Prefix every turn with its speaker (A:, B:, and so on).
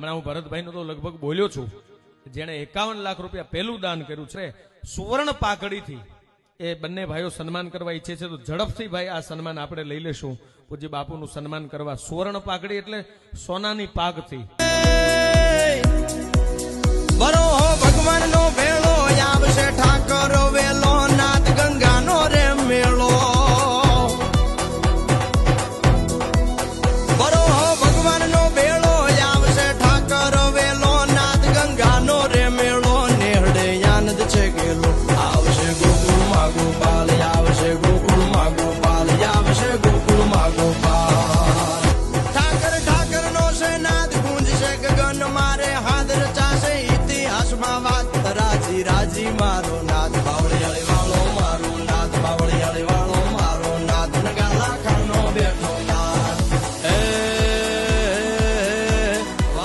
A: હમણાં હું ભરતભાઈનો તો લગભગ બોલ્યો છું જેણે એકાવન લાખ રૂપિયા પહેલું દાન કર્યું છે, સુવર્ણ પાકડીથી એ બંને ભાઈઓ સન્માન કરવા ઈચ્છે છે. તો ઝડપથી ભાઈ આ સન્માન આપણે લઈ લેશું. પૂજ્ય બાપુનું સન્માન કરવા સુવર્ણ પાકડી એટલે સોનાની પાઘથી.
B: જીવન મારે હાજર ચાશે ઇતિહાસમાં વાત રાજી રાજી મારો